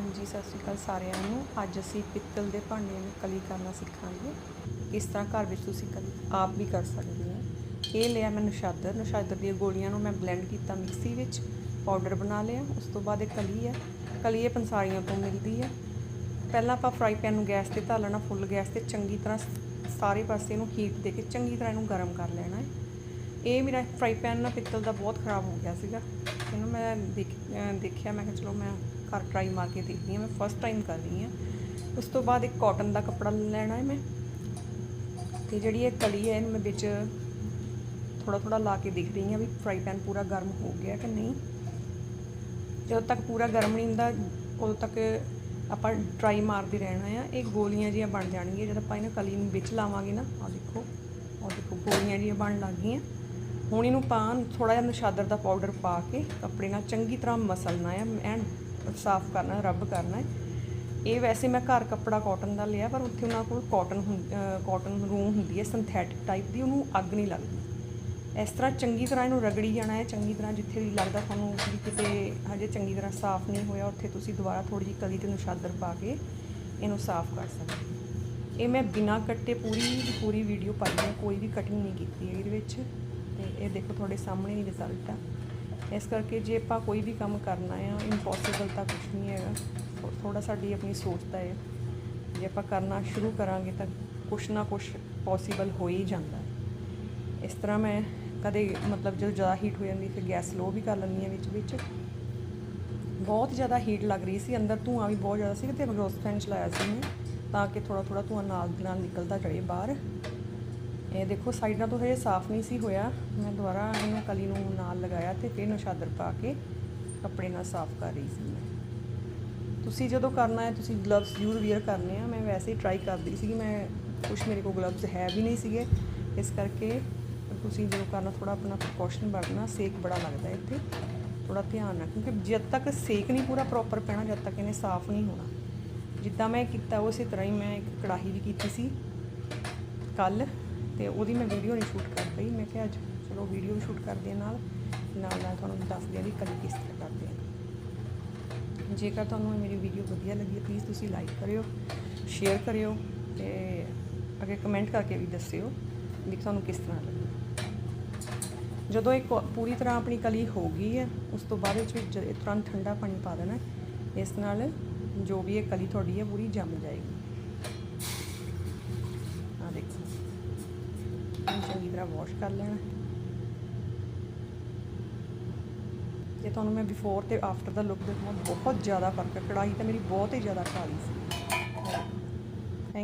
ਹਾਂਜੀ, ਸਤਿ ਸ਼੍ਰੀ ਅਕਾਲ ਸਾਰਿਆਂ ਨੂੰ। ਅੱਜ ਅਸੀਂ ਪਿੱਤਲ ਦੇ ਭਾਂਡੇ ਨੂੰ ਕਲੀ ਕਰਨਾ ਸਿੱਖਾਂਗੇ। ਇਸ ਤਰ੍ਹਾਂ ਘਰ ਵਿੱਚ ਤੁਸੀਂ ਕਲੀ ਆਪ ਵੀ ਕਰ ਸਕਦੇ ਹੋ। ਇਹ ਲਿਆ ਮੈਂ ਨੁਸ਼ਾਦਰ। ਨੁਸ਼ਾਦਰ ਦੀਆਂ ਗੋਲੀਆਂ ਨੂੰ ਮੈਂ ਬਲੈਂਡ ਕੀਤਾ ਮਿਕਸੀ ਵਿੱਚ ਪਾਊਡਰ ਬਣਾ ਲਿਆ। ਉਸ ਤੋਂ ਬਾਅਦ ਇਹ ਕਲੀ ਹੈ। ਕਲੀ ਇਹ ਪੰਸਾਰੀਆਂ ਤੋਂ ਮਿਲਦੀ ਹੈ। ਪਹਿਲਾਂ ਆਪਾਂ ਫਰਾਈ ਪੈਨ ਨੂੰ ਗੈਸ ਤੇ ਧਾਲਣਾ ਫੁੱਲ ਗੈਸ ਤੇ ਚੰਗੀ ਤਰ੍ਹਾਂ ਸਾਰੇ ਪਾਸੇ ਇਹਨੂੰ ਹੀਟ ਦੇ ਕੇ ਚੰਗੀ ਤਰ੍ਹਾਂ ਇਹਨੂੰ ਗਰਮ ਕਰ ਲੈਣਾ ਹੈ। ਇਹ ਮੇਰਾ ਫਰਾਈ ਪੈਨ ਨਾ ਪਿੱਤਲ ਦਾ ਬਹੁਤ ਖਰਾਬ ਹੋ ਗਿਆ ਸੀਗਾ। ਇਹਨੂੰ ਮੈਂ ਦੇਖ ਦੇਖਿਆ, ਮੈਂ ਕਿਹਾ ਚਲੋ ਮੈਂ ਘਰ ਟਰਾਈ ਮਾਰ ਕੇ ਦੇਖਦੀ ਹਾਂ, ਮੈਂ ਫਸਟ ਟਾਈਮ ਕਰ ਰਹੀ ਹਾਂ। ਉਸ ਤੋਂ ਬਾਅਦ ਇੱਕ ਕਾਟਨ ਦਾ ਕੱਪੜਾ ਲੈਣਾ ਹੈ ਮੈਂ। ਤੇ ਜਿਹੜੀ ਇਹ ਕਲੀ ਹੈ, ਇਹਨੂੰ ਮੈਂ ਵਿੱਚ ਥੋੜਾ ਥੋੜਾ ਲਾ ਕੇ ਦੇਖ ਰਹੀ ਹਾਂ ਵੀ ਫਰਾਈ ਪੈਨ ਪੂਰਾ ਗਰਮ ਹੋ ਗਿਆ ਕਿ ਨਹੀਂ। ਜਦੋਂ ਤੱਕ ਪੂਰਾ ਗਰਮ ਨਹੀਂ ਹੁੰਦਾ, ਉਦੋਂ ਤੱਕ ਆਪਾਂ ਟਰਾਈ ਮਾਰਦੇ ਰਹਿਣਾ ਆ। ਇਹ ਗੋਲੀਆਂ ਜੀਆਂ ਬਣ ਜਾਣਗੀਆਂ, ਜਦ ਆਪਾਂ ਇਹਨਾਂ ਕਲੀ ਨੂੰ ਵਿੱਚ ਲਾਵਾਂਗੇ ਨਾ ਆ ਦੇਖੋ ਉਹ ਦੇਖੋ, ਗੋਲੀਆਂ ਜੀਆਂ ਬਣ ਲੱਗ ਗਈਆਂ ਹੁਣ ਇਹਨੂੰ ਪਾਣ ਥੋੜਾ ਜਿਹਾ ਨਸ਼ਾਦਰ ਦਾ ਪਾਊਡਰ ਪਾ ਕੇ ਕੱਪੜੇ ਨਾਲ ਚੰਗੀ ਤਰ੍ਹਾਂ ਮਸਲਣਾ ਹੈ ਐਂਡ ਸਾਫ਼ ਕਰਨਾ, ਰੱਬ ਕਰਨਾ ਹੈ। ਇਹ ਵੈਸੇ ਮੈਂ ਘਰ ਕੱਪੜਾ ਕਾਟਨ ਦਾ ਲਿਆ, ਪਰ ਉੱਥੇ ਉਹਨਾਂ ਕੋਲ ਕਾਟਨ ਕਾਟਨ ਰੂਮ ਹੁੰਦੀ ਹੈ ਸਿੰਥੈਟਿਕ ਟਾਈਪ ਦੀ, ਉਹਨੂੰ ਅੱਗ ਨਹੀਂ ਲੱਗਦੀ। ਇਸ ਤਰ੍ਹਾਂ ਚੰਗੀ ਤਰ੍ਹਾਂ ਇਹਨੂੰ ਰਗੜੀ ਜਾਣਾ ਹੈ, ਚੰਗੀ ਤਰ੍ਹਾਂ ਜਿੱਥੇ ਵੀ ਲੱਗਦਾ ਤੁਹਾਨੂੰ ਵੀ ਕਿਤੇ ਹਜੇ ਚੰਗੀ ਤਰ੍ਹਾਂ ਸਾਫ਼ ਨਹੀਂ ਹੋਇਆ, ਉੱਥੇ ਤੁਸੀਂ ਦੁਬਾਰਾ ਥੋੜੀ ਜਿਹੀ ਕਲੀ ਤੇ ਨੁਸ਼ਾਦਰ ਪਾ ਕੇ ਇਹਨੂੰ ਸਾਫ਼ ਕਰ ਸਕਦੇ ਇਹ ਮੈਂ ਬਿਨਾਂ ਕੱਟੇ ਪੂਰੀ ਪੂਰੀ ਵੀਡੀਓ ਪਾਈ ਹੈ, ਕੋਈ ਵੀ ਕਟਿੰਗ ਨਹੀਂ ਕੀਤੀ ਹੈ ਇਹਦੇ ਵਿੱਚ। ਤੇ ਇਹ ਦੇਖੋ ਤੁਹਾਡੇ ਸਾਹਮਣੇ ਹੀ ਰਿਜ਼ਲਟ ਆ। ਇਸ ਕਰਕੇ ਜੇ ਆਪਾਂ ਕੋਈ ਵੀ ਕੰਮ ਕਰਨਾ ਆ ਇੰਪੋਸੀਬਲ ਤਾਂ ਕੁਝ ਨਹੀਂ ਹੈਗਾ। ਥੋੜਾ ਸਾਡੀ ਆਪਣੀ ਸੋਚ ਦਾ ਹੈ ਜੇ ਆਪਾਂ ਕਰਨਾ ਸ਼ੁਰੂ ਕਰਾਂਗੇ ਤਾਂ ਕੁਛ ਨਾ ਕੁਛ ਪੋਸੀਬਲ ਹੋ ਹੀ ਜਾਂਦਾ। ਇਸ ਤਰ੍ਹਾਂ ਮੈਂ ਕਦੇ ਮਤਲਬ ਜਦੋਂ ਜ਼ਿਆਦਾ ਹੀਟ ਹੋ ਜਾਂਦੀ ਫਿਰ ਗੈਸ ਲੋ ਵੀ ਕਰ ਲੈਂਦੀ ਹਾਂ ਵਿੱਚ ਵਿੱਚ। ਬਹੁਤ ਜ਼ਿਆਦਾ ਹੀਟ ਲੱਗ ਰਹੀ ਸੀ, ਅੰਦਰ ਧੂਆਂ ਵੀ ਬਹੁਤ ਜ਼ਿਆਦਾ ਸੀ ਤੇ ਐਗਜ਼ੌਸਟ ਫੈਨ ਚਲਾਇਆ ਸੀ ਮੈਂ, ਤਾਂ ਕਿ ਥੋੜਾ ਥੋੜਾ ਧੂਆਂ ਨਾਲ ਨਾਲ ਨਿਕਲਦਾ ਜਾਏ ਬਾਹਰ। ਇਹ ਦੇਖੋ, ਸਾਈਡਾਂ ਤੋਂ ਹਜੇ ਸਾਫ਼ ਨਹੀਂ ਸੀ ਹੋਇਆ। ਮੈਂ ਦੁਬਾਰਾ ਇਹਨੂੰ ਕਲੀ ਨੂੰ ਨਾਲ ਲਗਾਇਆ ਤੇ ਫਿਰ ਨਸ਼ਾਦਰ ਪਾ ਕੇ ਕੱਪੜੇ ਨਾਲ ਸਾਫ਼ ਕਰ ਰਹੀ ਸੀ ਮੈਂ। ਤੁਸੀਂ ਜਦੋਂ ਕਰਨਾ ਹੈ, ਤੁਸੀਂ ਗਲਵਸ ਜ਼ਰੂਰ ਵੇਅਰ ਕਰਨੇ ਆ। ਮੈਂ ਵੈਸੇ ਹੀ ਟਰਾਈ ਕਰਦੀ ਸੀ ਮੈਂ ਕੁਝ ਮੇਰੇ ਕੋਲ ਗਲਵਸ ਹੈ ਵੀ ਨਹੀਂ ਸੀਗੇ। ਇਸ ਕਰਕੇ ਤੁਸੀਂ ਜਦੋਂ ਕਰਨਾ ਥੋੜਾ ਆਪਣਾ ਪ੍ਰੀਕਾਸ਼ਨ ਵਰਤਣਾ ਸੇਕ ਬੜਾ ਲੱਗਦਾ ਇੱਥੇ। ਥੋੜਾ ਧਿਆਨ ਨਾਲ ਕਿਉਂਕਿ ਜਦ ਤੱਕ ਸੇਕ ਨਹੀਂ ਪੂਰਾ ਪ੍ਰੋਪਰ ਪੈਣਾ, ਜਦ ਤੱਕ ਇਹਨੇ ਸਾਫ਼ ਨਹੀਂ ਹੋਣਾ। ਜਿੱਦਾਂ ਮੈਂ ਕੀਤਾ, ਉਸੇ ਤਰ੍ਹਾਂ ਹੀ ਮੈਂ ਇੱਕ ਕੜਾਹੀ ਵੀ ਕੀਤੀ ਸੀ। ਕੱਲ ਤੇ ਉਹਦੀ ਮੈਂ ਵੀਡੀਓ ਨਹੀਂ ਸ਼ੂਟ ਕਰ ਪਈ ਮੈਂ ਕਿਹਾ, ਅੱਜ ਚਲੋ ਵੀਡੀਓ ਵੀ ਸ਼ੂਟ ਕਰਦੇ ਹਾਂ ਨਾਲ। ਨਾਲ ਨਾਲ ਤੁਹਾਨੂੰ ਦੱਸਦੇ ਹਾਂ ਵੀ ਕਲੀ ਕਿਸ ਤਰ੍ਹਾਂ ਕਰਦੇ ਹਾਂ। ਜੇਕਰ ਤੁਹਾਨੂੰ ਮੇਰੀ ਵੀਡੀਓ ਵਧੀਆ ਲੱਗੀ ਪਲੀਜ਼ ਤੁਸੀਂ ਲਾਈਕ ਕਰਿਓ ਸ਼ੇਅਰ ਕਰਿਓ ਤੇ ਅੱਗੇ ਕਮੈਂਟ ਕਰਕੇ ਵੀ ਦੱਸਿਓ ਵੀ ਤੁਹਾਨੂੰ ਕਿਸ ਤਰ੍ਹਾਂ ਲੱਗੀ। ਜਦੋਂ ਇਹ ਕੋ- ਪੂਰੀ ਤਰ੍ਹਾਂ ਆਪਣੀ ਕਲੀ ਹੋ ਗਈ ਹੈ, ਉਸ ਤੋਂ ਬਾਅਦ ਵਿੱਚ ਵਿੱਚ ਤੁਰੰਤ ਠੰਡਾ ਪਾਣੀ ਪਾ ਦੇਣਾ ਇਸ ਨਾਲ ਜੋ ਵੀ ਇਹ ਕਲੀ ਤੁਹਾਡੀ ਹੈ, ਪੂਰੀ ਜੰਮ ਜਾਏਗੀ। ਆ ਦੇਖੋ। ਚੰਗੀ ਤਰ੍ਹਾਂ ਵਾਸ਼ ਕਰ ਲੈਣਾ। ਜੇ ਤੁਹਾਨੂੰ ਮੈਂ ਬਿਫੋਰ ਤੇ ਆਫਟਰ ਦਾ ਲੁੱਕ ਦਿਖਾਵਾਂ ਬਹੁਤ ਜ਼ਿਆਦਾ ਫ਼ਰਕ ਹੈ। ਕੜਾਹੀ ਤਾਂ ਮੇਰੀ ਬਹੁਤ ਹੀ ਜ਼ਿਆਦਾ ਕਾਲੀ ਸੀ।